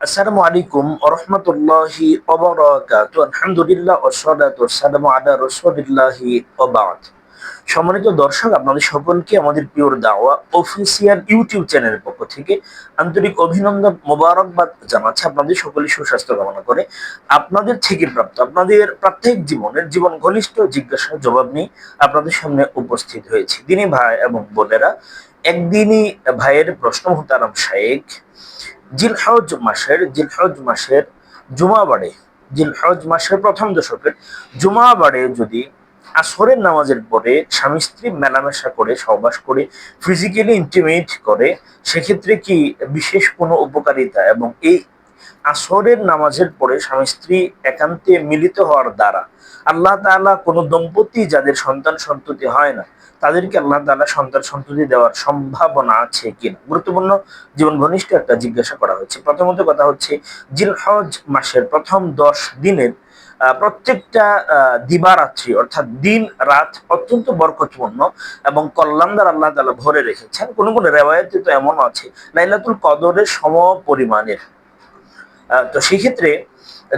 আসসালামু আলাইকুম ওরহমতুল্লাহি ওবরাকাতু আলহামদুলিল্লাহ আলা রাসূলিল্লাহি সম্মানিত দর্শক, আপনাদের সকলকে আমাদের পিওর দাওয়া অফিসিয়াল ইউটিউব চ্যানেলের পক্ষ থেকে আন্তরিক অভিনন্দন মোবারকবাদ জানাচ্ছি। আপনাদের সকলের সুস্বাস্থ্য কামনা করে আপনাদের থেকে প্রাপ্ত, আপনাদের প্রত্যেক জীবনের জীবন ঘনিষ্ঠ জিজ্ঞাসার জবাব নিয়ে আপনাদের সামনে উপস্থিত হয়েছি। দিনী ভাই এবং বোনেরা একদিনই ভাইয়ের প্রশ্ন হতারাম শায়েক। জিলহজ মাসের জিলহজ মাসের জুমাবারে জিলহজ মাসের প্রথম দশকের জুমাবারে যদি আসরের নামাজের পরে স্বামী স্ত্রী মেলামেশা করে, সহবাস করে ফিজিক্যালি ইন্টিমেট করে, সেক্ষেত্রে কি বিশেষ কোনো উপকারিতা এবং এই আসরের নামাজের পরে স্বামী স্ত্রী একান্তে মিলিত হওয়ার দ্বারা আল্লাহ তাআলা কোনো দম্পতি যাদের সন্তান সন্ততি হয় না, তাদেরকে আল্লাহ তাআলা সন্তান সন্ততি দেওয়ার সম্ভাবনা আছে কিনা? গুরুত্বপূর্ণ জীবন ঘনিষ্ঠ একটা জিজ্ঞাসা করা হয়েছে। প্রথমত কথা হচ্ছে, জিলহজ মাসের প্রথম দশ দিনের প্রত্যেকটা দিবারাত্রি অর্থাৎ দিন, রাত অত্যন্ত বরকতপূর্ণ এবং কল্যাণদার আল্লাহ তালা ভরে রেখেছেন। কোনো কোনো রেওয়ায়তে তো এমন আছে, লাইলাতুল কদরের সম পরিমাণের তো সেক্ষেত্রে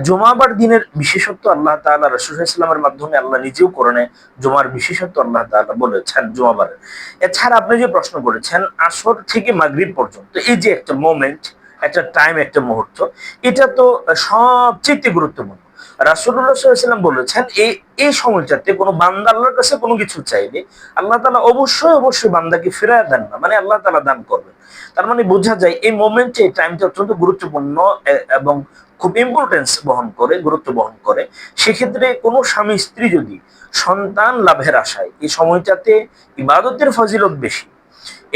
জুমাবার দিনের বিশেষত্ব আল্লাহ তাআলা রাসূল ইসলামের মাধ্যমে আল্লাহ নিজেও করে জুমার বিশেষত্ব আল্লাহ তাআলা বলেছেন জুমাবার। এছাড়া আপনি যে প্রশ্ন করেছেন, আসর থেকে মাগরিব পর্যন্ত, এই যে একটা মোমেন্ট একটা টাইম একটা মুহূর্ত, এটা তো সবচেয়ে গুরুত্বপূর্ণ। রাসুল্লাহাম বলেছেন এই এই সময়টাতে কোনো বান্দা আল্লাহর কাছে কোনো কিছু চাইলে আল্লাহ তালা অবশ্যই অবশ্যই বান্দাকে ফেরায় দেন না মানে আল্লাহ তালা দান করবেন। তার মানে বোঝা যায় এই মোমেন্টে এই টাইমটা অত্যন্ত গুরুত্বপূর্ণ এবং খুব ইম্পর্টেন্স বহন করে, গুরুত্ব বহন করে। সেক্ষেত্রে কোনো স্বামী স্ত্রী যদি সন্তান লাভের আশায় এই সময়টাতে ইবাদতের ফজিলত বেশি,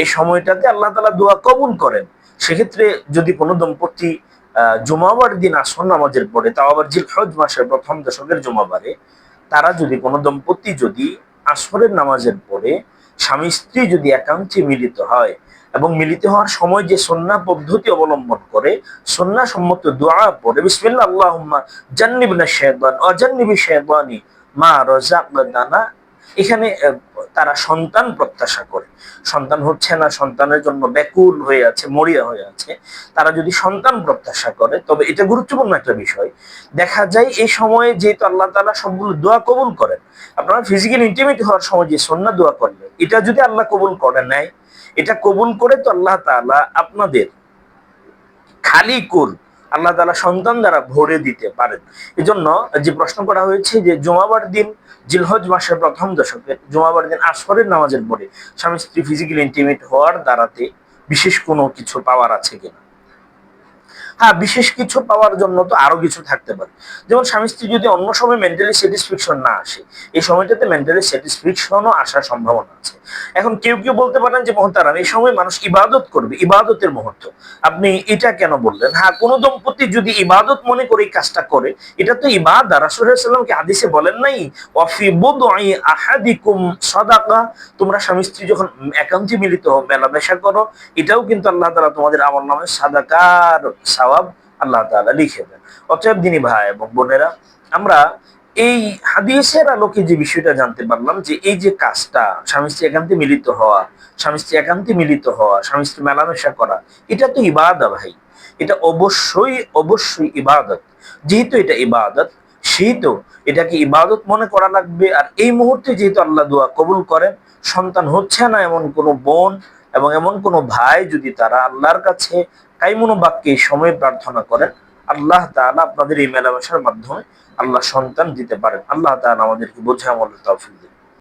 এই সময়টাতে আল্লাহ তালা দোয়া কবুল করেন, সেক্ষেত্রে যদি কোনো দম্পতি জুমাবার দিন আসন নামাজের পরে, তাও আবার জিলহজ মাসের প্রথম দশকের জুমাবারে, তারা যদি কোনো দম্পতি যদি আসরের নামাজের পরে স্বামী স্ত্রী যদি একাংশে মিলিত হয় এবং মিলিত হওয়ার সময় যে সন্না পদ্ধতি অবলম্বন করে সন্না সম্মত দোয়া পরে বিসমিল্লাহ আল্লাহ জান্নিবিনা শেদান অজান্নিবি শেদানি মা রজা দানা এখানে তারা সন্তান প্রত্যাশা করে। সন্তান হচ্ছে না, সন্তানের জন্য ব্যাকুল হয়ে আছে, মরিয়া হয়ে আছে। তারা যদি সন্তান প্রত্যাশা করে, তবে এটা গুরুত্বপূর্ণ একটা বিষয়। দেখা যায় এই সময়ে যেহেতু আল্লাহ তালা সবগুলো দোয়া কবুল করেন, আপনারা ফিজিক্যাল ইন্টিমেট হওয়ার সময় যে সন্না দোয়া করলেন এটা যদি আল্লাহ কবুল করে নেয়, এটা কবুল করে তো আল্লাহ তালা আপনাদের খালি কুল আল্লাহ তালা সন্তান দ্বারা ভরে দিতে পারেন। এজন্য যে প্রশ্ন করা হয়েছে যে জুমাবার দিন জিলহজ মাসের প্রথম দশকে, জুমাবার দিন আসরের নামাজের পরে স্বামী স্ত্রী ফিজিক্যাল ইন্টিমেট হওয়ার দ্বারাতে বিশেষ কোনো কিছু পাওয়ার আছে কিনা? হ্যাঁ বিশেষ কিছু পাওয়ার জন্য তো আরও কিছু থাকতে পারে। যেমন স্বামী স্ত্রী যদি অন্য সময় মেন্টালি স্যাটিসফ্যাকশন না আসে, এই সময়টাতে মেন্টালি স্যাটিসফ্যাকশনও আসার সম্ভাবনা আছে। এখন কেউ কেউ বলতে পারেন যে, মহতারাম, এই সময় মানুষ ইবাদত করবে, ইবাদতের মুহূর্ত। আপনি এটা কেন বললেন? হ্যাঁ কোন দম্পতি যদি ইবাদত মনে করে এই কাজটা করে, এটা তো ইবাদ রাসুলামকে আদিসে বলেন নাই আহাদিকুম সদাকা। তোমরা স্বামী স্ত্রী যখন একান্তে মিলিত হো মেলামেশা করো, এটাও কিন্তু আল্লাহ তালা তোমাদের আমার নামে সাদাকার সওয়াব আল্লাহ তাআলা লিখে দেন। অতএব দিনী ভাই এবং বোনেরা, আমরা এই হাদিসের আলোকে যে বিষয়টা জানতে পারলাম যে এই যে কাজটা, স্বামী স্ত্রী একান্তে মিলিত হওয়া, স্বামী স্ত্রী একান্তে মিলিত হওয়া, স্বামী স্ত্রী মেলামেশা করা, এটা তো ইবাদত ভাই। এটা অবশ্যই অবশ্যই ইবাদত। যেহেতু এটা ইবাদত সেই তো এটাকে ইবাদত মনে করা লাগবে। আর এই মুহূর্তে যেহেতু আল্লাহ দোয়া কবুল করেন, সন্তান হচ্ছে না এমন কোনো বোন এবং এমন কোনো ভাই যদি তারা আল্লাহর কাছে কাইমুনো বাক্যে সময়ে প্রার্থনা করেন, আল্লাহ তাআলা আপনাদের এই মেলামেশার মাধ্যমে আল্লাহ সন্তান দিতে পারেন। আল্লাহ তাআলা আমাদেরকে বোঝা আমল তৌফিক দিন